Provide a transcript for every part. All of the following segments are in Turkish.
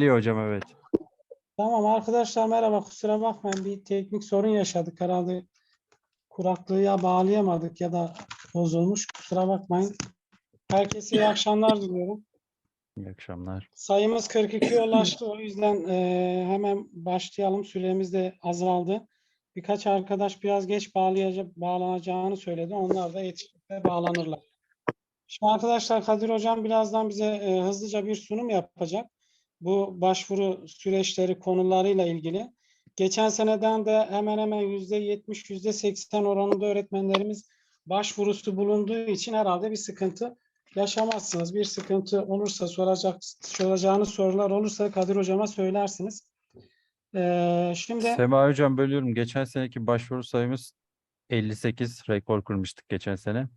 Geliyor hocam evet. Tamam arkadaşlar merhaba kusura bakmayın bir teknik sorun yaşadık herhalde kuraklığa bağlayamadık ya da bozulmuş kusura bakmayın. Herkese iyi akşamlar diliyorum. İyi akşamlar. Sayımız 42'ye ulaştı o yüzden eee, hemen başlayalım süremiz de azaldı. Birkaç arkadaş biraz geç bağlanacağını söyledi onlar da yetişiklikle bağlanırlar. Şimdi arkadaşlar Kadir Hocam birazdan bize eee, hızlıca bir sunum yapacak. Bu başvuru süreçleri konularıyla ilgili. Geçen seneden de hemen hemen yüzde yetmiş, yüzde seksen oranında öğretmenlerimiz başvurusu bulunduğu için herhalde bir sıkıntı yaşamazsınız. Bir sıkıntı olursa soracak soracağınız sorular olursa Kadir Hocama söylersiniz. Ee, şimdi Sema hocam bölüyorum. Geçen seneki başvuru sayımız 58 rekor kırmıştık geçen sene.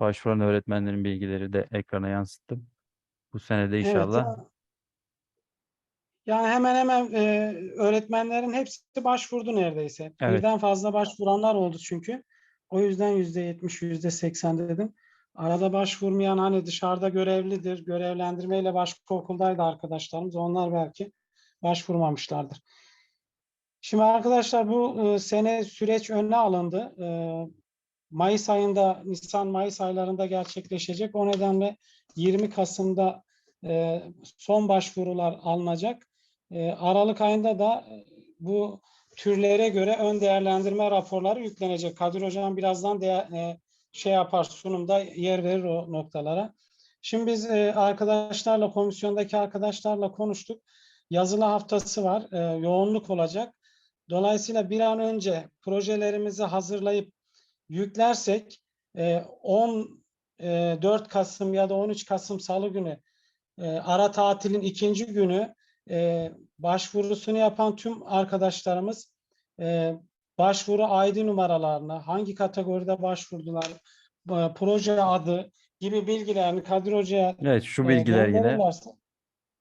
Başvuran öğretmenlerin bilgileri de ekrana yansıttım. Bu sene de evet, inşallah. Yani hemen hemen e, öğretmenlerin hepsi başvurdu neredeyse. Evet. Birden fazla başvuranlar oldu çünkü. O yüzden yüzde yetmiş, yüzde seksen dedim. Arada başvurmayan hani dışarıda görevlidir, görevlendirmeyle başka okuldaydı arkadaşlarımız. Onlar belki başvurmamışlardır. Şimdi arkadaşlar bu e, sene süreç önüne alındı. E, Mayıs ayında, Nisan-Mayıs aylarında gerçekleşecek. O nedenle 20 Kasım'da e, son başvurular alınacak. E, Aralık ayında da e, bu türlere göre ön değerlendirme raporları yüklenecek. Kadir Hocam birazdan e, şey yapar sunumda yer verir o noktalara. Şimdi biz e, arkadaşlarla komisyondaki arkadaşlarla konuştuk. Yazılı haftası var. yoğunluk olacak. Dolayısıyla bir an önce projelerimizi hazırlayıp yüklersek e, 14 Kasım ya da 13 Kasım Salı günü ara tatilin ikinci günü e, başvurusunu yapan tüm arkadaşlarımız e, başvuru ID numaralarına, hangi kategoride başvurdular, e, proje adı gibi bilgilerini Kadir Hoca'ya Evet şu e, bilgiler yine. gönderirlerse-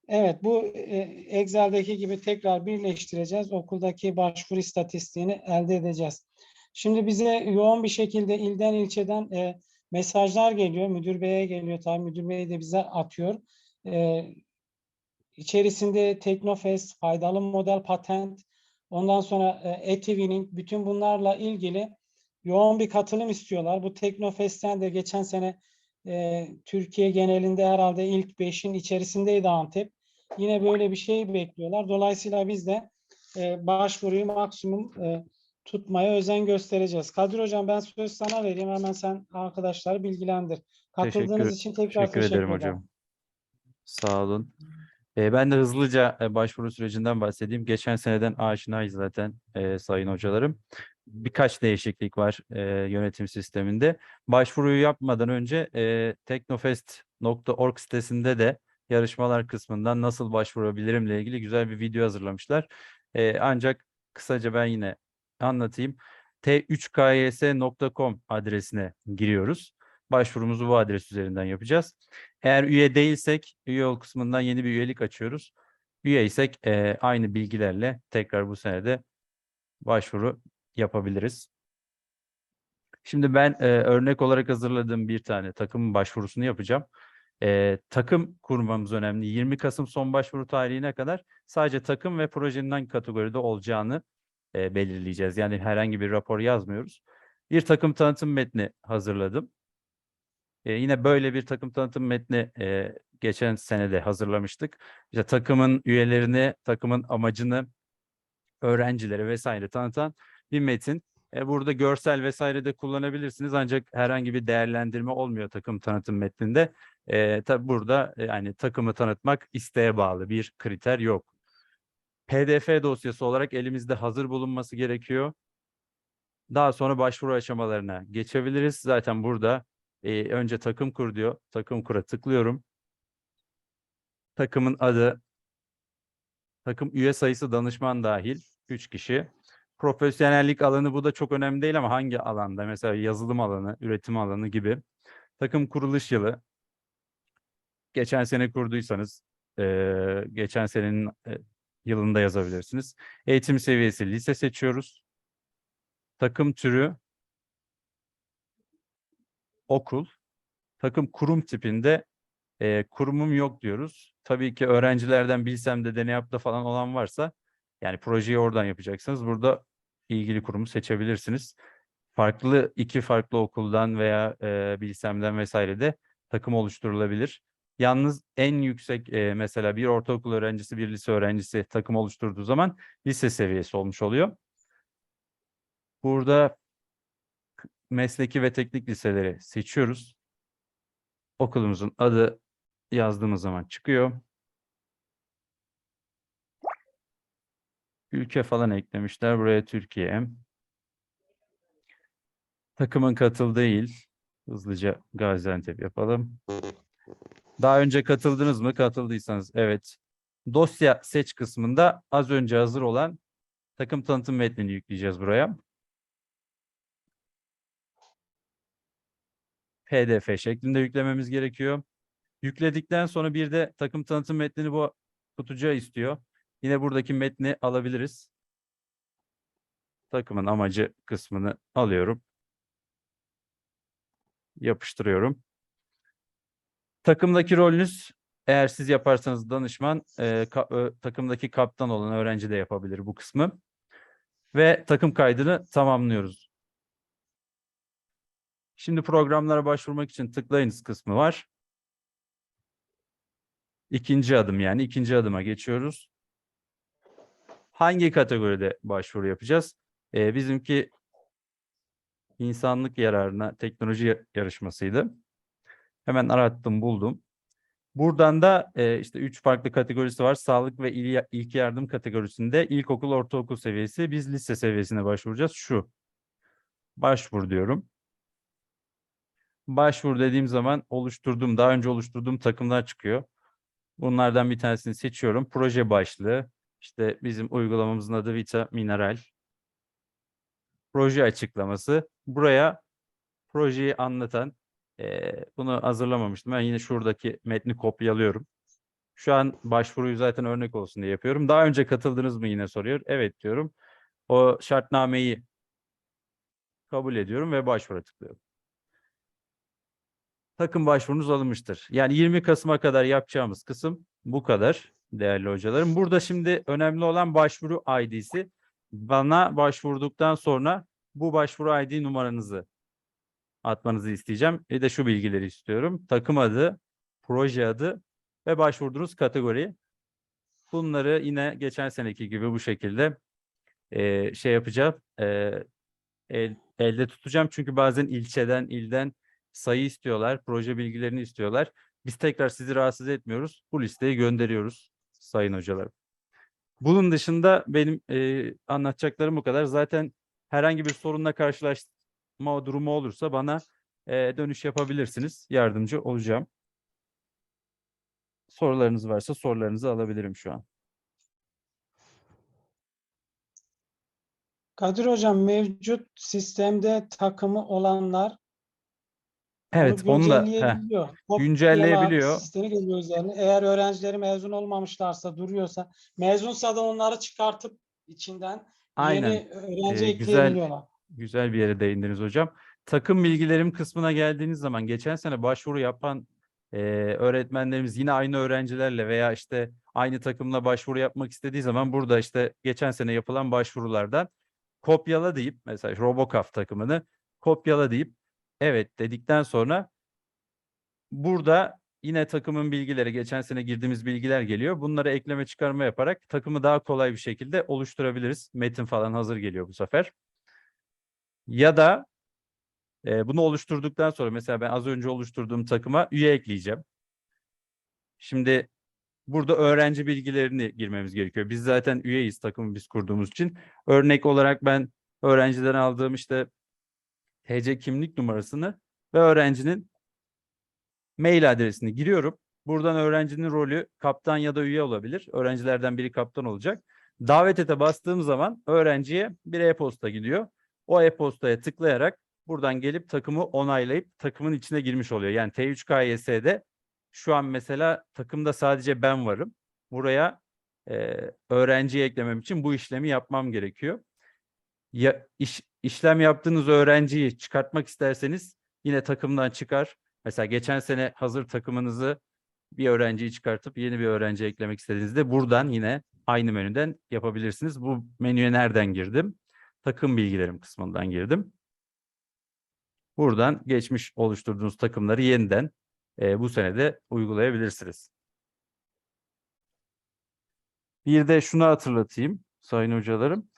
Evet bu e, Excel'deki gibi tekrar birleştireceğiz. Okuldaki başvuru istatistiğini elde edeceğiz. Şimdi bize yoğun bir şekilde ilden ilçeden e, mesajlar geliyor. Müdür beye geliyor tabii. Müdür bey de bize atıyor. E, içerisinde Teknofest, faydalı model patent, ondan sonra e, e-twinning, bütün bunlarla ilgili yoğun bir katılım istiyorlar. Bu Teknofest'ten de geçen sene e, Türkiye genelinde herhalde ilk 5'in içerisindeydi Antep. Yine böyle bir şey bekliyorlar. Dolayısıyla biz de e, başvuruyu maksimum e, tutmaya özen göstereceğiz. Kadir Hocam ben söz sana vereyim. Hemen sen arkadaşları bilgilendir. Katıldığınız Teşekkür- için tekrar Teşekkür ederim hocam. Sağ olun. Ee, ben de hızlıca e, başvuru sürecinden bahsedeyim. Geçen seneden aşinayız zaten e, sayın hocalarım. Birkaç değişiklik var e, yönetim sisteminde. Başvuruyu yapmadan önce teknofest.org sitesinde de yarışmalar kısmından nasıl başvurabilirimle ilgili güzel bir video hazırlamışlar. Ancak kısaca ben yine anlatayım. t3ks.com adresine giriyoruz. Başvurumuzu bu adres üzerinden yapacağız. Eğer üye değilsek üye ol kısmından yeni bir üyelik açıyoruz. Üye isek eee, aynı bilgilerle tekrar bu senede başvuru yapabiliriz. Şimdi ben eee, örnek olarak hazırladığım bir tane takım başvurusunu yapacağım. Eee, takım kurmamız önemli. 20 Kasım son başvuru tarihine kadar sadece takım ve projenin hangi kategoride olacağını eee, belirleyeceğiz. Yani herhangi bir rapor yazmıyoruz. Bir takım tanıtım metni hazırladım. E, yine böyle bir takım tanıtım metni e, geçen sene de hazırlamıştık. İşte takımın üyelerini, takımın amacını, öğrencilere vesaire tanıtan bir metin. E, burada görsel vesaire de kullanabilirsiniz ancak herhangi bir değerlendirme olmuyor takım tanıtım metninde. E, tabi burada yani takımı tanıtmak isteğe bağlı bir kriter yok. PDF dosyası olarak elimizde hazır bulunması gerekiyor. Daha sonra başvuru aşamalarına geçebiliriz. Zaten burada e, önce takım kur diyor. Takım kura tıklıyorum. Takımın adı, takım üye sayısı danışman dahil 3 kişi. Profesyonellik alanı bu da çok önemli değil ama hangi alanda? Mesela yazılım alanı, üretim alanı gibi. Takım kuruluş yılı. Geçen sene kurduysanız e, geçen senenin e, yılında yazabilirsiniz. Eğitim seviyesi lise seçiyoruz. Takım türü okul. Takım kurum tipinde e, kurumum yok diyoruz. tabii ki öğrencilerden bilsem de deney yapta falan olan varsa yani projeyi oradan yapacaksınız. Burada ilgili kurumu seçebilirsiniz. Farklı iki farklı okuldan veya e, bilsemden vesaire de takım oluşturulabilir. Yalnız en yüksek e, mesela bir ortaokul öğrencisi bir lise öğrencisi takım oluşturduğu zaman lise seviyesi olmuş oluyor. Burada mesleki ve teknik liseleri seçiyoruz. Okulumuzun adı yazdığımız zaman çıkıyor. Ülke falan eklemişler. Buraya Türkiye. Takımın katıldığı il. Hızlıca Gaziantep yapalım. Daha önce katıldınız mı? Katıldıysanız evet. Dosya seç kısmında az önce hazır olan takım tanıtım metnini yükleyeceğiz buraya. PDF şeklinde yüklememiz gerekiyor. Yükledikten sonra bir de takım tanıtım metnini bu kutucuğa istiyor. Yine buradaki metni alabiliriz. Takımın amacı kısmını alıyorum. Yapıştırıyorum. Takımdaki rolünüz eğer siz yaparsanız danışman, e, ka- ö- takımdaki kaptan olan öğrenci de yapabilir bu kısmı. Ve takım kaydını tamamlıyoruz. Şimdi programlara başvurmak için tıklayınız kısmı var. İkinci adım yani ikinci adıma geçiyoruz. Hangi kategoride başvuru yapacağız? Ee, bizimki insanlık yararına teknoloji ya- yarışmasıydı. Hemen arattım buldum. Buradan da e, işte üç farklı kategorisi var. Sağlık ve il- ilk yardım kategorisinde ilkokul, ortaokul seviyesi. Biz lise seviyesine başvuracağız. Şu. Başvur diyorum. Başvur dediğim zaman oluşturduğum, daha önce oluşturduğum takımlar çıkıyor. Bunlardan bir tanesini seçiyorum. Proje başlığı. İşte bizim uygulamamızın adı Vita Mineral. Proje açıklaması. Buraya projeyi anlatan, eee, bunu hazırlamamıştım. Ben yine şuradaki metni kopyalıyorum. Şu an başvuruyu zaten örnek olsun diye yapıyorum. Daha önce katıldınız mı yine soruyor. Evet diyorum. O şartnameyi kabul ediyorum ve başvura tıklıyorum. Takım başvurunuz alınmıştır. Yani 20 Kasım'a kadar yapacağımız kısım bu kadar değerli hocalarım. Burada şimdi önemli olan başvuru ID'si. Bana başvurduktan sonra bu başvuru ID numaranızı atmanızı isteyeceğim. Bir de şu bilgileri istiyorum. Takım adı, proje adı ve başvurduğunuz kategori. Bunları yine geçen seneki gibi bu şekilde eee, şey yapacağım. eee, el- elde tutacağım. Çünkü bazen ilçeden, ilden sayı istiyorlar, proje bilgilerini istiyorlar. Biz tekrar sizi rahatsız etmiyoruz. Bu listeyi gönderiyoruz sayın hocalarım. Bunun dışında benim eee, anlatacaklarım bu kadar. Zaten herhangi bir sorunla karşılaşma durumu olursa bana eee, dönüş yapabilirsiniz. Yardımcı olacağım. Sorularınız varsa sorularınızı alabilirim şu an. Kadir Hocam mevcut sistemde takımı olanlar Evet, onu da güncelleyebiliyor. Sistemi geliyor üzerine. Eğer öğrencileri mezun olmamışlarsa duruyorsa, mezunsa da onları çıkartıp içinden Aynen. yeni öğrenci Ee, güzel. Güzel bir yere değindiniz hocam. Takım bilgilerim kısmına geldiğiniz zaman geçen sene başvuru yapan e, öğretmenlerimiz yine aynı öğrencilerle veya işte aynı takımla başvuru yapmak istediği zaman burada işte geçen sene yapılan başvurulardan kopyala deyip mesela Robocaf takımını kopyala deyip evet dedikten sonra burada yine takımın bilgileri geçen sene girdiğimiz bilgiler geliyor. Bunları ekleme çıkarma yaparak takımı daha kolay bir şekilde oluşturabiliriz. Metin falan hazır geliyor bu sefer. Ya da e, bunu oluşturduktan sonra mesela ben az önce oluşturduğum takıma üye ekleyeceğim. Şimdi burada öğrenci bilgilerini girmemiz gerekiyor. Biz zaten üyeyiz takımı biz kurduğumuz için. Örnek olarak ben öğrenciden aldığım işte TC kimlik numarasını ve öğrencinin mail adresini giriyorum. Buradan öğrencinin rolü kaptan ya da üye olabilir. Öğrencilerden biri kaptan olacak. Davet ete bastığım zaman öğrenciye bir e-posta gidiyor. O e-postaya tıklayarak buradan gelip takımı onaylayıp takımın içine girmiş oluyor. Yani T3KYS'de şu an mesela takımda sadece ben varım. Buraya e, öğrenciyi eklemem için bu işlemi yapmam gerekiyor. Ya iş, işlem yaptığınız öğrenciyi çıkartmak isterseniz yine takımdan çıkar. Mesela geçen sene hazır takımınızı bir öğrenciyi çıkartıp yeni bir öğrenci eklemek istediğinizde buradan yine aynı menüden yapabilirsiniz. Bu menüye nereden girdim? Takım bilgilerim kısmından girdim. Buradan geçmiş oluşturduğunuz takımları yeniden e, bu senede uygulayabilirsiniz. Bir de şunu hatırlatayım sayın hocalarım.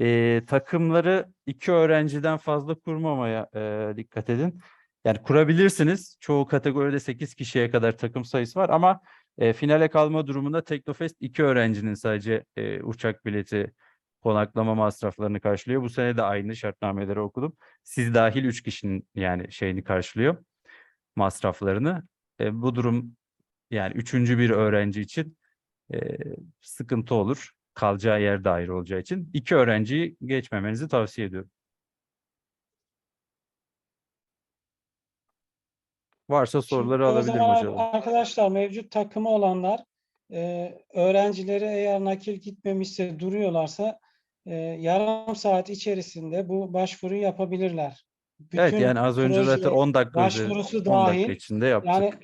E, takımları iki öğrenciden fazla kurmamaya e, dikkat edin. Yani kurabilirsiniz. Çoğu kategoride 8 kişiye kadar takım sayısı var ama e, finale kalma durumunda Teknofest iki öğrencinin sadece e, uçak bileti, konaklama masraflarını karşılıyor. Bu sene de aynı şartnameleri okudum. Siz dahil üç kişinin yani şeyini karşılıyor masraflarını. E, bu durum yani üçüncü bir öğrenci için e, sıkıntı olur. Kalacağı yer de ayrı olacağı için. iki öğrenciyi geçmemenizi tavsiye ediyorum. Varsa Şimdi soruları o alabilirim hocam. Arkadaşlar mevcut takımı olanlar e, öğrencileri eğer nakil gitmemişse duruyorlarsa e, yarım saat içerisinde bu başvuruyu yapabilirler. Evet Bütün yani az önce zaten proje 10 dakika üzeri- başvurusu 10 dakika içinde yaptık. Yani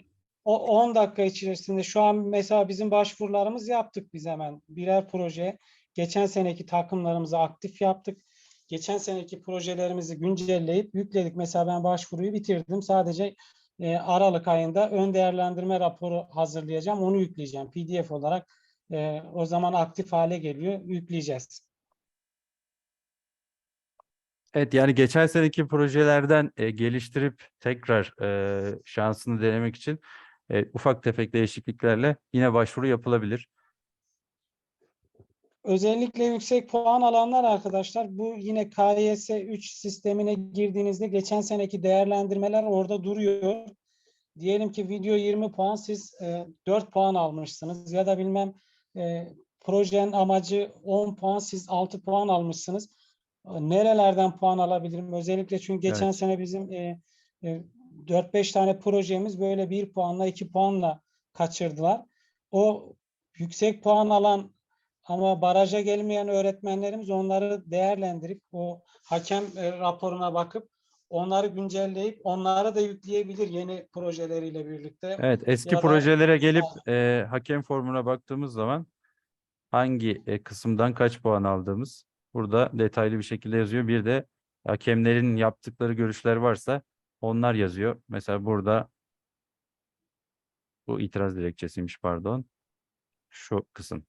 o 10 dakika içerisinde şu an mesela bizim başvurularımız yaptık biz hemen birer proje. Geçen seneki takımlarımızı aktif yaptık. Geçen seneki projelerimizi güncelleyip yükledik. Mesela ben başvuruyu bitirdim. Sadece e, Aralık ayında ön değerlendirme raporu hazırlayacağım. Onu yükleyeceğim PDF olarak. E, o zaman aktif hale geliyor. Yükleyeceğiz. Evet yani geçen seneki projelerden e, geliştirip tekrar e, şansını denemek için e, ufak tefek değişikliklerle yine başvuru yapılabilir. Özellikle yüksek puan alanlar arkadaşlar bu yine KYS 3 sistemine girdiğinizde geçen seneki değerlendirmeler orada duruyor. Diyelim ki video 20 puan siz e, 4 puan almışsınız ya da bilmem e, projenin amacı 10 puan siz 6 puan almışsınız. Nerelerden puan alabilirim? Özellikle çünkü geçen Evet. sene bizim e, e, 4-5 tane projemiz böyle 1 puanla 2 puanla kaçırdılar. O yüksek puan alan ama baraja gelmeyen öğretmenlerimiz onları değerlendirip o hakem e, raporuna bakıp onları güncelleyip onları da yükleyebilir yeni projeleriyle birlikte. Evet eski Ya da- projelere gelip e, hakem formuna baktığımız zaman hangi e, kısımdan kaç puan aldığımız burada detaylı bir şekilde yazıyor. Bir de hakemlerin yaptıkları görüşler varsa onlar yazıyor. Mesela burada bu itiraz dilekçesiymiş pardon. Şu kısım.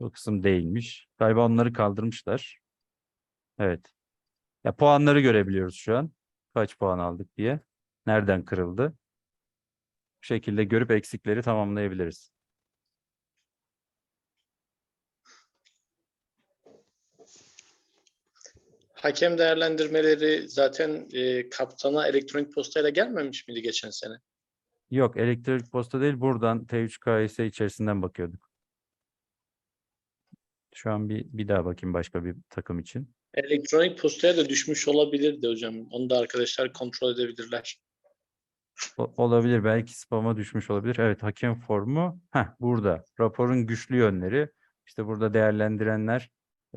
Bu kısım değilmiş. Galiba onları kaldırmışlar. Evet. Ya puanları görebiliyoruz şu an. Kaç puan aldık diye. Nereden kırıldı? Bu şekilde görüp eksikleri tamamlayabiliriz. Hakem değerlendirmeleri zaten e, kaptana elektronik postayla gelmemiş miydi geçen sene? Yok elektronik posta değil buradan T3 KS içerisinden bakıyorduk. Şu an bir, bir daha bakayım başka bir takım için. Elektronik postaya da düşmüş olabilirdi hocam. Onu da arkadaşlar kontrol edebilirler. O- olabilir belki spam'a düşmüş olabilir. Evet hakem formu heh, burada. Raporun güçlü yönleri işte burada değerlendirenler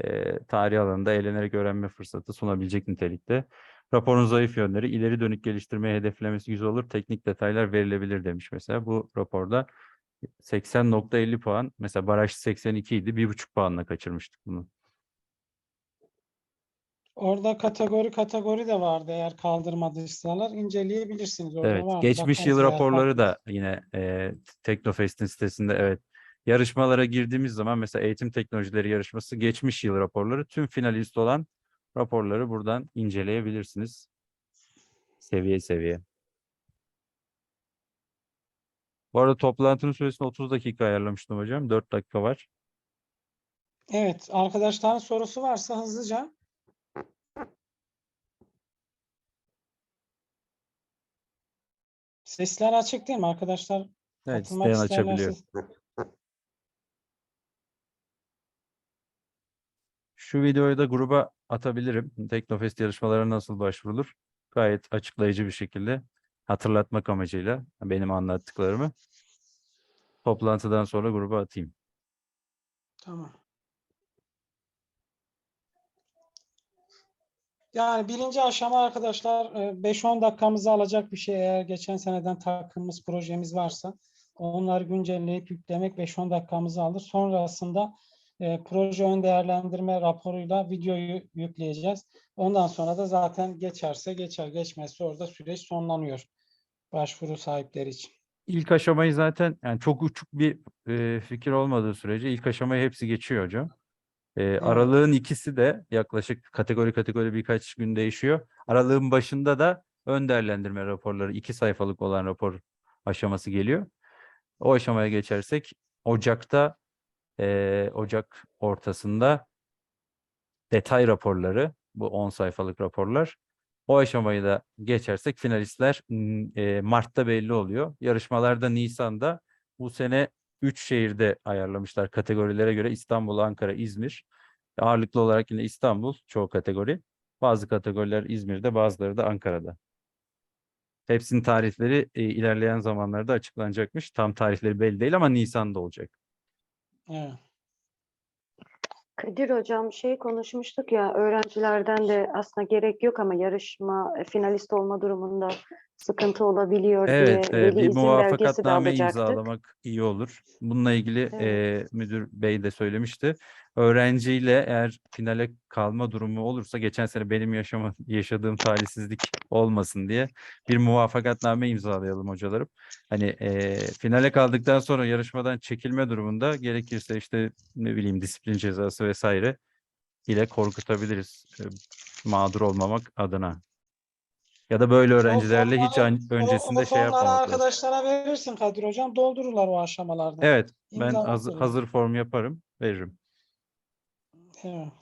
e, tarih alanında eğlenerek öğrenme fırsatı sunabilecek nitelikte. Raporun zayıf yönleri ileri dönük geliştirmeye hedeflemesi güzel olur. Teknik detaylar verilebilir demiş mesela. Bu raporda 80.50 puan. Mesela baraj 82 idi. 1.5 puanla kaçırmıştık bunu. Orada kategori kategori de vardı eğer kaldırmadıysalar inceleyebilirsiniz. Orada Evet, vardı. geçmiş Bakarız yıl raporları da yine e, Teknofest'in sitesinde evet. Yarışmalara girdiğimiz zaman mesela eğitim teknolojileri yarışması geçmiş yıl raporları tüm finalist olan raporları buradan inceleyebilirsiniz. Seviye seviye. Bu arada toplantının süresini 30 dakika ayarlamıştım hocam. 4 dakika var. Evet arkadaşların sorusu varsa hızlıca. Sesler açık değil mi arkadaşlar? Evet, isteyen açabiliyor. ses- Şu videoyu da gruba atabilirim. Teknofest yarışmalarına nasıl başvurulur? Gayet açıklayıcı bir şekilde hatırlatmak amacıyla benim anlattıklarımı toplantıdan sonra gruba atayım. Tamam. Yani birinci aşama arkadaşlar e, 5-10 dakikamızı alacak bir şey eğer geçen seneden takımımız projemiz varsa onları güncelleyip yüklemek 5-10 dakikamızı alır. Sonrasında e, proje ön değerlendirme raporuyla videoyu yükleyeceğiz. Ondan sonra da zaten geçerse geçer geçmezse orada süreç sonlanıyor başvuru sahipleri için. İlk aşamayı zaten yani çok uçuk bir e, fikir olmadığı sürece ilk aşamayı hepsi geçiyor hocam. E, aralığın ikisi de yaklaşık kategori kategori birkaç gün değişiyor. Aralığın başında da ön değerlendirme raporları iki sayfalık olan rapor aşaması geliyor. O aşamaya geçersek Ocak'ta e, Ocak ortasında detay raporları bu 10 sayfalık raporlar. O aşamayı da geçersek finalistler e, Mart'ta belli oluyor. Yarışmalarda Nisan'da bu sene 3 şehirde ayarlamışlar kategorilere göre İstanbul, Ankara, İzmir. Ağırlıklı olarak yine İstanbul çoğu kategori. Bazı kategoriler İzmir'de bazıları da Ankara'da. Hepsinin tarihleri e, ilerleyen zamanlarda açıklanacakmış. Tam tarihleri belli değil ama Nisan'da olacak. Kadir hocam şey konuşmuştuk ya öğrencilerden de aslında gerek yok ama yarışma e, finalist olma durumunda sıkıntı olabiliyor Evet, diye e, veli bir izin belgesi de muvafakatname alacaktık. imzalamak iyi olur. Bununla ilgili Evet. e, müdür bey de söylemişti. Öğrenciyle eğer finale kalma durumu olursa geçen sene benim yaşama, yaşadığım talihsizlik olmasın diye bir muvafakatname imzalayalım hocalarım. Hani e, finale kaldıktan sonra yarışmadan çekilme durumunda gerekirse işte ne bileyim disiplin cezası vesaire ile korkutabiliriz e, mağdur olmamak adına. Ya da böyle öğrencilerle hiç an- öncesinde şey yapmamak lazım. arkadaşlara verirsin Kadir hocam doldururlar o aşamalarda. Evet, ben İmza hazır, attırın. hazır form yaparım, veririm. Evet.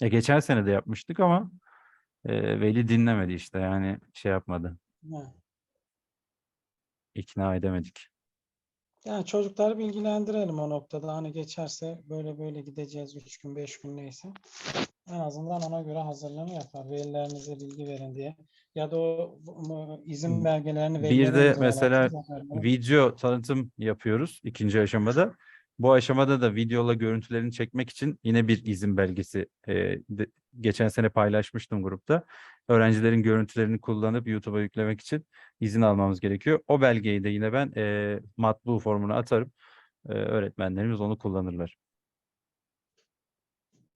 E, geçen sene de yapmıştık ama e, veli dinlemedi işte yani şey yapmadı, evet. ikna edemedik. Yani çocukları bilgilendirelim o noktada. Hani geçerse böyle böyle gideceğiz 3 gün 5 gün neyse. En azından ona göre hazırlığını yapar. Velilerinize bilgi verin diye. Ya da o izin belgelerini Bir de mesela. Video tanıtım yapıyoruz ikinci aşamada. Bu aşamada da videola görüntülerini çekmek için yine bir izin belgesi e, de- geçen sene paylaşmıştım grupta. Öğrencilerin görüntülerini kullanıp YouTube'a yüklemek için izin almamız gerekiyor. O belgeyi de yine ben e, matbu formuna atarım. E, öğretmenlerimiz onu kullanırlar.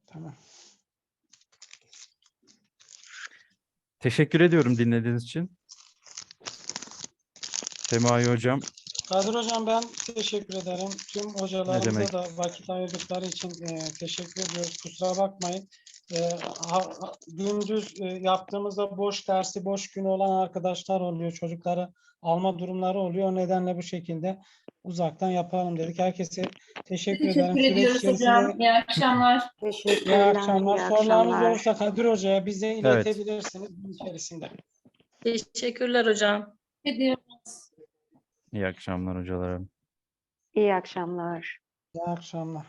Tamam. Teşekkür ediyorum dinlediğiniz için. Semai Hocam, Kadir Hocam ben teşekkür ederim. Tüm hocalarımıza da vakit ayırdıkları için e, teşekkür ediyoruz. Kusura bakmayın. E, ha- gündüz e, yaptığımızda boş dersi, boş günü olan arkadaşlar oluyor. Çocukları alma durumları oluyor. O nedenle bu şekilde uzaktan yapalım dedik. Herkese teşekkür ederim. Teşekkür Süreç ediyoruz içerisinde hocam. İyi akşamlar. iyi Teşekkürler, akşamlar. iyi Sorularınız olursa Kadir Hoca'ya bize Evet. iletebilirsiniz gün içerisinde. Teşekkürler hocam. Ediyoruz. iyi akşamlar hocalarım. İyi akşamlar. İyi akşamlar.